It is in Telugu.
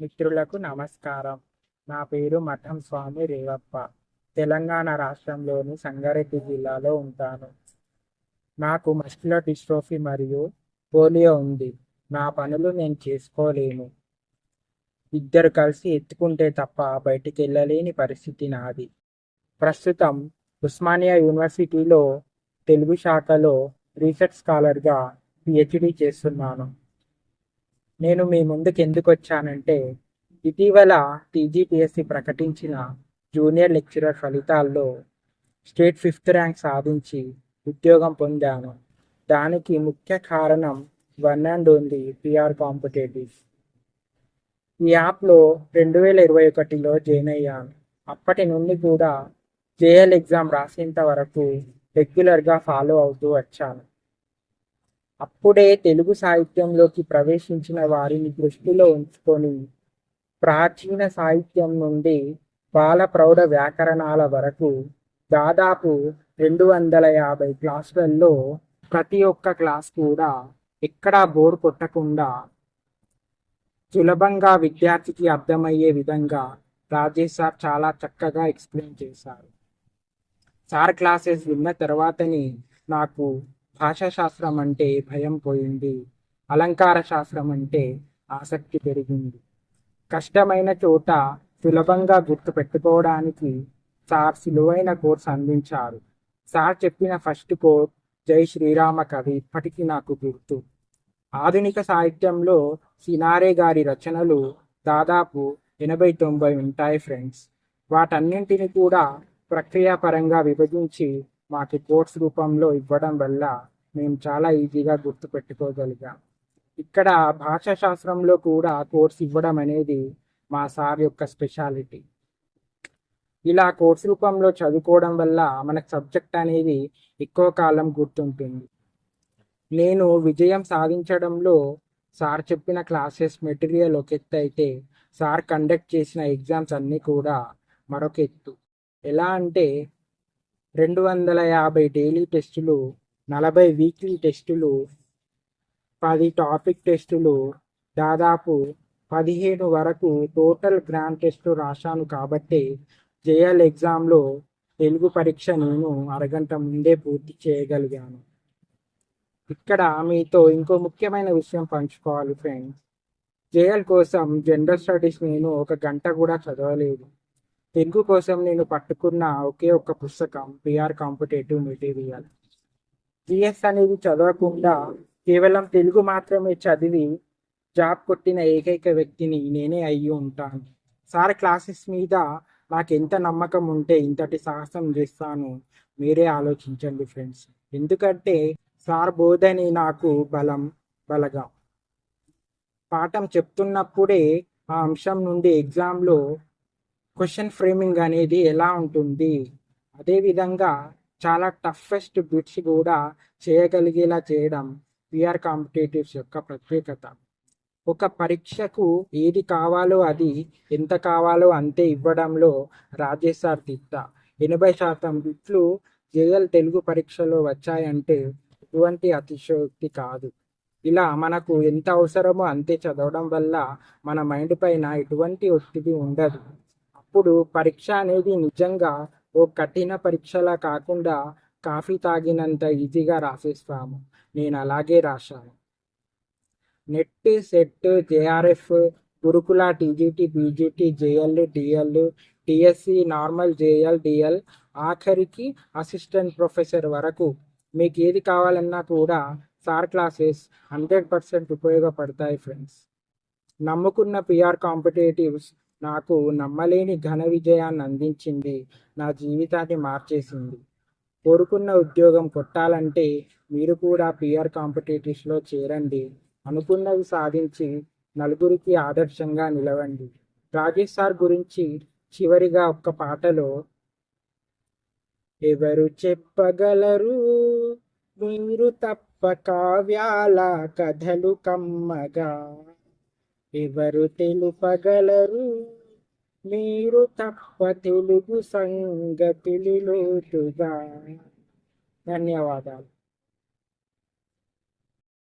మిత్రులకు నమస్కారం. నా పేరు మఠం స్వామి రేవప్ప. తెలంగాణ రాష్ట్రంలోని సంగారెడ్డి జిల్లాలో ఉంటాను. నాకు మస్కులర్ డిస్ట్రోఫీ మరియు పోలియో ఉంది. నా పనులు నేను చేసుకోలేను. ఇద్దరు కలిసి ఎత్తుకుంటే తప్ప బయటికి వెళ్ళలేని పరిస్థితి నాది. ప్రస్తుతం ఉస్మానియా యూనివర్సిటీలో తెలుగు శాఖలో రీసెర్చ్ స్కాలర్గా పిహెచ్డి చేస్తున్నాను. నేను మీ ముందుకు ఎందుకు వచ్చానంటే ఇటీవల టీజీపీఎస్సీ ప్రకటించిన జూనియర్ లెక్చరర్ ఫలితాల్లో స్టేట్ ఫిఫ్త్ ర్యాంక్ సాధించి ఉద్యోగం పొందాను. దానికి ముఖ్య కారణం one and only PR competitive. ఈ యాప్లో రెండు వేల ఇరవై ఒకటిలో జాయిన్ అయ్యాను. అప్పటి నుండి కూడా జేఎల్ ఎగ్జామ్ రాసేంత వరకు రెగ్యులర్గా ఫాలో అవుతూ వచ్చాను. అప్పుడే తెలుగు సాహిత్యంలోకి ప్రవేశించిన వారిని దృష్టిలో ఉంచుకొని ప్రాచీన సాహిత్యం నుండి బాల ప్రౌఢ వ్యాకరణాల వరకు దాదాపు రెండు వందల యాభై క్లాసులలో ప్రతి ఒక్క క్లాస్ కూడా ఎక్కడా బోర్ కొట్టకుండా సులభంగా విద్యార్థికి అర్థమయ్యే విధంగా రాజేష్ సార్ చాలా చక్కగా ఎక్స్ప్లెయిన్ చేశారు. సార్ క్లాసెస్ విన్న తర్వాతని నాకు భాషా శాస్త్రం అంటే భయం పోయింది అలంకార శాస్త్రం అంటే ఆసక్తి పెరిగింది. కష్టమైన చోట సులభంగా గుర్తు పెట్టుకోవడానికి సార్ సులువైన కోర్స్ అందించారు. సార్ చెప్పిన ఫస్ట్ కోర్స్ జై శ్రీరామ కవి ఇప్పటికీ నాకు గుర్తు. ఆధునిక సాహిత్యంలో సినారే గారి రచనలు దాదాపు ఎనభై తొంభై ఉంటాయి ఫ్రెండ్స్. వాటన్నింటిని కూడా ప్రక్రియాపరంగా విభజించి మాకు కోర్స్ రూపంలో ఇవ్వడం వల్ల మేము చాలా ఈజీగా గుర్తు పెట్టుకోగలిగాం ఇక్కడ భాషా శాస్త్రంలో కూడా కోర్స్ ఇవ్వడం అనేది మా సార్ యొక్క స్పెషాలిటీ. ఇలా కోర్స్ రూపంలో చదువుకోవడం వల్ల మనకు సబ్జెక్ట్ అనేది ఎక్కువ కాలం గుర్తుంటుంది. నేను విజయం సాధించడంలో సార్ చెప్పిన క్లాసెస్ మెటీరియల్ ఒక ఎత్తు అయితే సార్ కండక్ట్ చేసిన ఎగ్జామ్స్ అన్నీ కూడా మరొక ఎత్తు. ఎలా అంటే రెండు వందల యాభై డైలీ టెస్టులు నలభై వీక్లీ టెస్టులు పది టాపిక్ టెస్టులు దాదాపు పదిహేను వరకు టోటల్ గ్రాండ్ టెస్టు రాశాను కాబట్టి జేఎల్ ఎగ్జామ్లో తెలుగు పరీక్ష నేను అరగంట ముందే పూర్తి చేయగలిగాను. ఇక్కడ మీతో ఇంకో ముఖ్యమైన విషయం పంచుకోవాలి ఫ్రెండ్స్ జేఎల్ కోసం జనరల్ స్టడీస్ నేను ఒక గంట కూడా చదవలేదు. తెలుగు కోసం నేను పట్టుకున్న ఒకే ఒక పుస్తకం పిఆర్ కాంపిటేటివ్ మెటీరియల్ జిఎస్ అనేది చదవకుండా కేవలం తెలుగు మాత్రమే చదివి జాబ్ కొట్టిన ఏకైక వ్యక్తిని నేనే అయ్యి ఉంటాను. సార్ క్లాసెస్ మీద నాకు ఎంత నమ్మకం ఉంటే ఇంతటి సాహసం చేస్తాను. మీరే ఆలోచించండి ఫ్రెండ్స్. ఎందుకంటే సార్ బోధని నాకు బలం బలగా. పాఠం చెప్తున్నప్పుడే ఆ అంశం నుండి ఎగ్జామ్లో క్వశ్చన్ ఫ్రేమింగ్ అనేది ఎలా ఉంటుంది? అదేవిధంగా చాలా టఫెస్ట్ బిట్స్ కూడా చేయగలిగేలా చేయడం పిఆర్ కాంపిటేటివ్స్ యొక్క ప్రత్యేకత. ఒక పరీక్షకు ఏది కావాలో అది ఎంత కావాలో అంతే ఇవ్వడంలో రాజేష్ సార్ తిట్ట. ఎనభై శాతం బిట్లు జేఎల్ తెలుగు పరీక్షలో వచ్చాయంటే ఎటువంటి అతిశయోక్తి కాదు. ఇలా మనకు ఎంత అవసరమో అంతే చదవడం వల్ల మన మైండ్ పైన ఎటువంటి ఒత్తిడి ఉండదు. అప్పుడు పరీక్ష అనేది నిజంగా ఓ కఠిన పరీక్షలా కాకుండా కాఫీ తాగినంత ఈజీగా రాసేస్తాము. నేను అలాగే రాశాను. నెట్ సెట్ జేఆర్ఎఫ్ గురుకుల TGT BGT JL DL TSC normal JL DL ఆఖరికి అసిస్టెంట్ ప్రొఫెసర్ వరకు. మీకు ఏది కావాలన్నా కూడా సార్ క్లాసెస్ హండ్రెడ్ పర్సెంట్ ఉపయోగపడతాయి ఫ్రెండ్స్. నమ్ముకున్న పిఆర్ కాంపిటేటివ్స్ నాకు నమ్మలేని ఘన విజయాన్ని అందించింది. నా జీవితాన్ని మార్చేసింది. కోరుకున్న ఉద్యోగం కొట్టాలంటే మీరు కూడా పిఆర్ కాంపిటేటివ్స్లో చేరండి. అనుకున్నవి సాధించి నలుగురికి ఆదర్శంగా నిలవండి. రాజేష్ సార్ గురించి చివరిగా ఒక్క పాటలో ఎవరు చెప్పగలరు? మీరు తప్ప కావ్యాల కథలు కమ్మగా ఎవరు తెలుపగలరు? మీరు తప్ప తెలుగు సంగతులు లోతుగా. ధన్యవాదాలు.